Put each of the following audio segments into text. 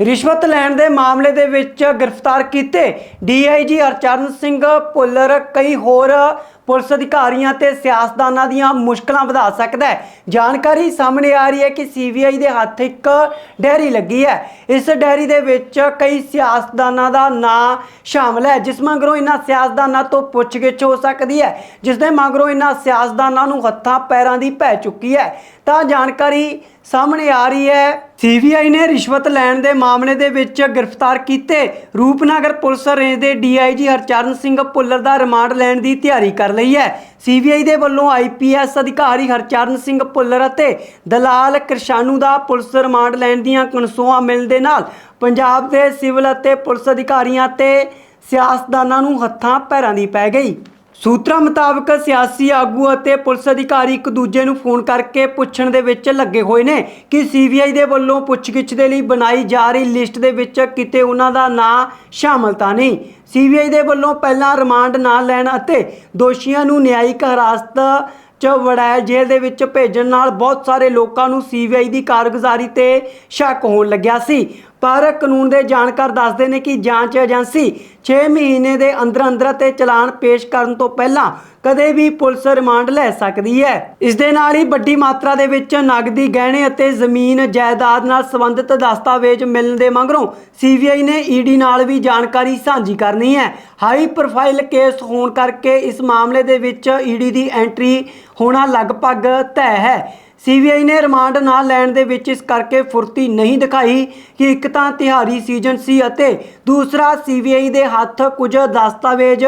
ਰਿਸ਼ਵਤ ਲੈਣ ਦੇ ਮਾਮਲੇ ਦੇ ਵਿੱਚ ਗ੍ਰਿਫਤਾਰ ਕੀਤੇ ਡੀਆਈਜੀ ਹਰਚਰਨ ਸਿੰਘ ਭੁੱਲਰ, ਕਈ ਹੋਰ ਪੁਲਿਸ ਅਧਿਕਾਰੀਆਂ ਤੇ ਸਿਆਸਤਦਾਨਾਂ ਦੀਆਂ ਮੁਸ਼ਕਲਾਂ ਵਧਾ ਸਕਦਾ ਹੈ। ਜਾਣਕਾਰੀ ਸਾਹਮਣੇ ਆ ਰਹੀ ਹੈ ਕਿ ਸੀਬੀਆਈ ਦੇ ਹੱਥ ਇੱਕ ਡੈਰੀ ਲੱਗੀ ਹੈ। ਇਸ ਡੈਰੀ ਦੇ ਵਿੱਚ ਕਈ ਸਿਆਸਤਦਾਨਾਂ ਦਾ ਨਾਂ ਸ਼ਾਮਲ ਹੈ, ਜਿਸ ਮਗਰੋਂ ਇਹਨਾਂ ਸਿਆਸਤਦਾਨਾਂ ਤੋਂ ਪੁੱਛਗਿੱਛ ਹੋ ਸਕਦੀ ਹੈ, ਜਿਸ ਦੇ ਮਗਰੋਂ ਇਹਨਾਂ ਸਿਆਸਤਦਾਨਾਂ ਨੂੰ ਹੱਥਾਂ, ਪੈਰਾਂ ਦੀ ਪੈ ਚੁੱਕੀ ਹੈ। ਤਾਂ ਜਾਣਕਾਰੀ ਸਾਹਮਣੇ ਆ ਰਹੀ ਹੈ ਸੀਬੀਆਈ ਨੇ ਰਿਸ਼ਵਤ ਲੈਣ ਦੇ ਮਾਮਲੇ ਦੇ ਵਿੱਚ ਗ੍ਰਿਫਤਾਰ ਕੀਤੇ। ਰੂਪਨਗਰ ਪੁਲਿਸ ਰੇਂਜ ਦੇ ਡੀਆਈਜੀ ਹਰਚਰਨ ਸਿੰਘ ਭੁੱਲਰ ਦਾ ਰਿਮਾਂਡ ਲੈਣ ਦੀ ਤਿਆਰੀ ਕਰ ਲਈ ਹੈ। ਸੀਬੀਆਈ ਦੇ ਵੱਲੋਂ ਆਈਪੀਐਸ ਅਧਿਕਾਰੀ ਹਰਚਰਨ ਸਿੰਘ ਭੁੱਲਰ ਅਤੇ ਦਲਾਲ ਕਿਰਸ਼ਾਨੂ ਦਾ ਪੁਲਿਸ ਰਿਮਾਂਡ ਲੈਣ ਦੀਆਂ ਕਨਸੋਆਂ ਮਿਲਣ ਦੇ ਨਾਲ ਪੰਜਾਬ ਦੇ ਸਿਵਲ ਅਤੇ ਪੁਲਿਸ ਅਧਿਕਾਰੀਆਂ ਤੇ ਸਿਆਸਤਦਾਨਾਂ ਨੂੰ ਹੱਥਾਂ ਪੈਰਾਂ ਦੀ ਪੈ ਗਈ। ਸੂਤਰਾਂ ਮੁਤਾਬਕ ਸਿਆਸੀ ਆਗੂ ਅਤੇ ਪੁਲਿਸ ਅਧਿਕਾਰੀ ਇੱਕ ਦੂਜੇ ਨੂੰ ਫੋਨ ਕਰਕੇ ਪੁੱਛਣ ਦੇ ਵਿੱਚ ਲੱਗੇ ਹੋਏ ਨੇ ਕਿ ਸੀਬੀਆਈ ਦੇ ਵੱਲੋਂ ਪੁੱਛਗਿੱਛ ਦੇ ਲਈ ਬਣਾਈ ਜਾ ਰਹੀ ਲਿਸਟ ਦੇ ਵਿੱਚ ਕਿਤੇ ਉਹਨਾਂ ਦਾ ਨਾਂ ਸ਼ਾਮਲ ਤਾਂ ਨਹੀਂ। ਸੀਬੀਆਈ ਦੇ ਵੱਲੋਂ ਪਹਿਲਾਂ ਰਿਮਾਂਡ ਨਾ ਲੈਣ ਅਤੇ ਦੋਸ਼ੀਆਂ ਨੂੰ ਨਿਆਇਕ ਹਿਰਾਸਤ ਚ ਵੜਾਇਆ ਜੇਲ੍ਹ ਦੇ ਵਿੱਚ ਭੇਜਣ ਨਾਲ ਬਹੁਤ ਸਾਰੇ ਲੋਕਾਂ ਨੂੰ ਸੀਬੀਆਈ ਦੀ ਕਾਰਗੁਜ਼ਾਰੀ ਤੇ ਸ਼ੱਕ ਹੋਣ ਲੱਗਿਆ ਸੀ। ਪਰ ਕਾਨੂੰਨ ਦੇ ਜਾਣਕਾਰ ਦੱਸਦੇ ਨੇ ਕਿ ਜਾਂਚ ਏਜੰਸੀ 6 ਮਹੀਨੇ ਦੇ ਅੰਦਰ ਅੰਦਰ ਤੇ ਚਲਾਨ ਪੇਸ਼ ਕਰਨ ਤੋਂ ਪਹਿਲਾਂ ਕਦੇ ਵੀ ਪੁਲਿਸ ਰਿਮਾਂਡ ਲੈ ਸਕਦੀ ਹੈ। ਇਸ ਦੇ ਨਾਲ ਹੀ ਵੱਡੀ ਮਾਤਰਾ ਦੇ ਵਿੱਚ ਨਗਦੀ ਗਹਿਣੇ ਅਤੇ ਜ਼ਮੀਨ ਜਾਇਦਾਦ ਨਾਲ ਸੰਬੰਧਿਤ ਦਸਤਾਵੇਜ਼ ਮਿਲਣ ਦੇ ਮਗਰੋਂ ਸੀਬੀਆਈ ਨੇ ਈਡੀ ਨਾਲ ਵੀ ਜਾਣਕਾਰੀ ਸਾਂਝੀ ਕਰਨੀ ਹੈ। ਹਾਈ ਪ੍ਰੋਫਾਈਲ ਕੇਸ ਹੋਣ ਕਰਕੇ ਇਸ ਮਾਮਲੇ ਦੇ ਵਿੱਚ ਈਡੀ ਦੀ ਐਂਟਰੀ ਹੋਣਾ ਲਗਭਗ ਤੈਅ ਹੈ। ਸੀਬੀਆਈ ਨੇ ਰਿਮਾਂਡ ਨਾ ਲੈਣ ਦੇ ਵਿੱਚ ਇਸ ਕਰਕੇ ਫੁਰਤੀ ਨਹੀਂ ਦਿਖਾਈ ਕਿ ਇੱਕ ਤਾਂ ਤਿਹਾਰੀ ਸੀਜ਼ਨ ਸੀ ਅਤੇ ਦੂਸਰਾ ਸੀਬੀਆਈ ਦੇ ਹੱਥ ਕੁਝ ਦਸਤਾਵੇਜ਼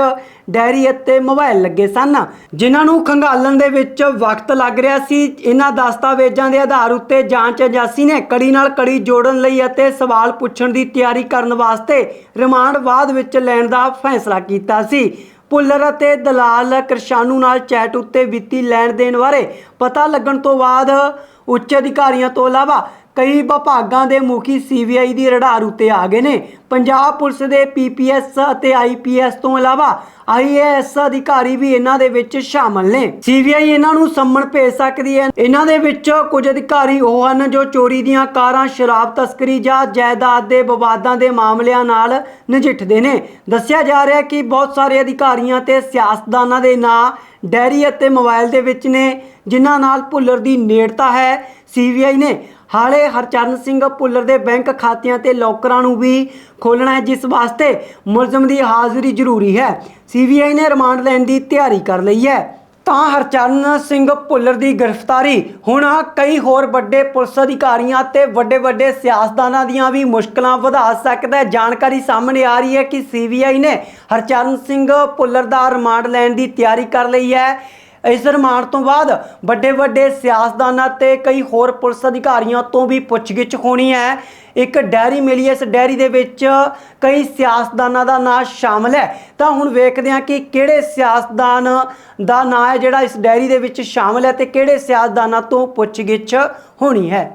ਡੈਰੀ ਅਤੇ ਮੋਬਾਈਲ ਲੱਗੇ ਸਨ, ਜਿਨ੍ਹਾਂ ਨੂੰ ਖੰਗਾਲਣ ਦੇ ਵਿੱਚ ਵਕਤ ਲੱਗ ਰਿਹਾ ਸੀ। ਇਹਨਾਂ ਦਸਤਾਵੇਜ਼ਾਂ ਦੇ ਆਧਾਰ ਉੱਤੇ ਜਾਂਚ ਏਜੰਸੀ ਨੇ ਕੜੀ ਨਾਲ ਕੜੀ ਜੋੜਨ ਲਈ ਅਤੇ ਸਵਾਲ ਪੁੱਛਣ ਦੀ ਤਿਆਰੀ ਕਰਨ ਵਾਸਤੇ ਰਿਮਾਂਡ ਬਾਅਦ ਵਿੱਚ ਲੈਣ ਦਾ ਫੈਸਲਾ ਕੀਤਾ ਸੀ। ਭੁੱਲਰ ਅਤੇ ਦਲਾਲ ਕਿਰਸ਼ਾਨੂ ਨਾਲ ਚੈਟ ਉੱਤੇ ਵਿੱਤੀ ਲੈਣ ਦੇਣ ਬਾਰੇ ਪਤਾ ਲੱਗਣ ਤੋਂ ਬਾਅਦ ਉੱਚ ਅਧਿਕਾਰੀਆਂ ਤੋਂ ਇਲਾਵਾ ਕਈ ਵਿਭਾਗਾਂ ਦੇ ਮੁਖੀ ਸੀਬੀਆਈ ਦੀ ਰਡਾਰ ਉੱਤੇ ਆ ਗਏ ਨੇ। ਪੰਜਾਬ ਪੁਲਿਸ ਦੇ ਪੀਪੀਐਸ ਅਤੇ ਆਈਪੀਐਸ ਤੋਂ ਇਲਾਵਾ ਆਈਏਐਸ ਅਧਿਕਾਰੀ ਵੀ ਇਹਨਾਂ ਦੇ ਵਿੱਚ ਸ਼ਾਮਲ ਨੇ। ਸੀਬੀਆਈ ਇਹਨਾਂ ਨੂੰ ਸੰਮਣ ਭੇਜ ਸਕਦੀ ਹੈ। ਇਹਨਾਂ ਦੇ ਵਿੱਚ ਕੁਝ ਅਧਿਕਾਰੀ ਉਹ ਹਨ ਜੋ ਚੋਰੀ ਦੀਆਂ ਕਾਰਾਂ, ਸ਼ਰਾਬ, ਤਸਕਰੀ ਜਾਂ ਜਾਇਦਾਦ ਦੇ ਵਿਵਾਦਾਂ ਦੇ ਮਾਮਲਿਆਂ ਨਾਲ ਨਜਿੱਠਦੇ ਨੇ। ਦੱਸਿਆ ਜਾ ਰਿਹਾ ਹੈ ਕਿ ਬਹੁਤ ਸਾਰੇ ਅਧਿਕਾਰੀਆਂ ਤੇ ਸਿਆਸਤਦਾਨਾਂ ਦੇ ਨਾਂ, ਡੈਰੀ ਅਤੇ ਮੋਬਾਈਲ ਦੇ ਵਿੱਚ ਨੇ, ਜਿਨ੍ਹਾਂ ਨਾਲ ਭੁੱਲਰ ਦੀ ਨੇੜਤਾ ਹੈ। ਸੀਬੀਆਈ ਨੇ ਹਾਲੇ ਹਰਚਰਨ ਸਿੰਘ ਭੁੱਲਰ ਦੇ ਬੈਂਕ ਖਾਤਿਆਂ ਤੇ ਲੋਕਰਾਂ ਨੂੰ ਵੀ ਖੋਲਣਾ ਹੈ, ਜਿਸ ਵਾਸਤੇ ਮੁਲਜ਼ਮ ਦੀ ਹਾਜ਼ਰੀ ਜ਼ਰੂਰੀ ਹੈ। ਸੀਬੀਆਈ ਨੇ ਰਿਮਾਂਡ ਲੈਣ ਦੀ ਤਿਆਰੀ ਕਰ ਲਈ ਹੈ। ਤਾਂ ਹਰਚਰਨ ਸਿੰਘ ਭੁੱਲਰ ਦੀ ਗ੍ਰਿਫਤਾਰੀ ਹੁਣ ਕਈ ਹੋਰ ਵੱਡੇ ਪੁਲਿਸ ਅਧਿਕਾਰੀਆਂ ਤੇ ਵੱਡੇ ਵੱਡੇ ਸਿਆਸਤਦਾਨਾਂ ਦੀਆਂ ਵੀ ਮੁਸ਼ਕਲਾਂ ਵਧਾ ਸਕਦਾ ਹੈ। ਜਾਣਕਾਰੀ ਸਾਹਮਣੇ ਆ ਰਹੀ ਹੈ ਕਿ ਸੀਬੀਆਈ ਨੇ ਹਰਚਰਨ ਸਿੰਘ ਭੁੱਲਰ ਦਾ ਰਿਮਾਂਡ ਲੈਣ ਦੀ ਤਿਆਰੀ ਕਰ ਲਈ ਹੈ। ਇਸ ਰਿਮਾਂਡ ਤੋਂ ਬਾਅਦ ਵੱਡੇ ਵੱਡੇ ਸਿਆਸਤਦਾਨਾਂ ਤੇ ਕਈ ਹੋਰ ਪੁਲਿਸ ਅਧਿਕਾਰੀਆਂ ਤੋਂ ਵੀ ਪੁੱਛਗਿੱਛ ਹੋਣੀ ਹੈ। ਇੱਕ ਡੈਰੀ ਮਿਲੀ ਇਸ ਡੈਰੀ ਦੇ ਵਿੱਚ ਕਈ ਸਿਆਸਤਦਾਨਾਂ ਦਾ ਨਾਂ ਸ਼ਾਮਲ ਹੈ। ਤਾਂ ਹੁਣ ਵੇਖਦੇ ਹਾਂ ਕਿ ਕਿਹੜੇ ਸਿਆਸਤਦਾਨ ਦਾ ਨਾਂ ਹੈ ਜਿਹੜਾ ਇਸ ਡੈਰੀ ਦੇ ਵਿੱਚ ਸ਼ਾਮਲ ਹੈ ਤੇ ਕਿਹੜੇ ਸਿਆਸਤਦਾਨਾਂ ਤੋਂ ਪੁੱਛਗਿੱਛ ਹੋਣੀ ਹੈ।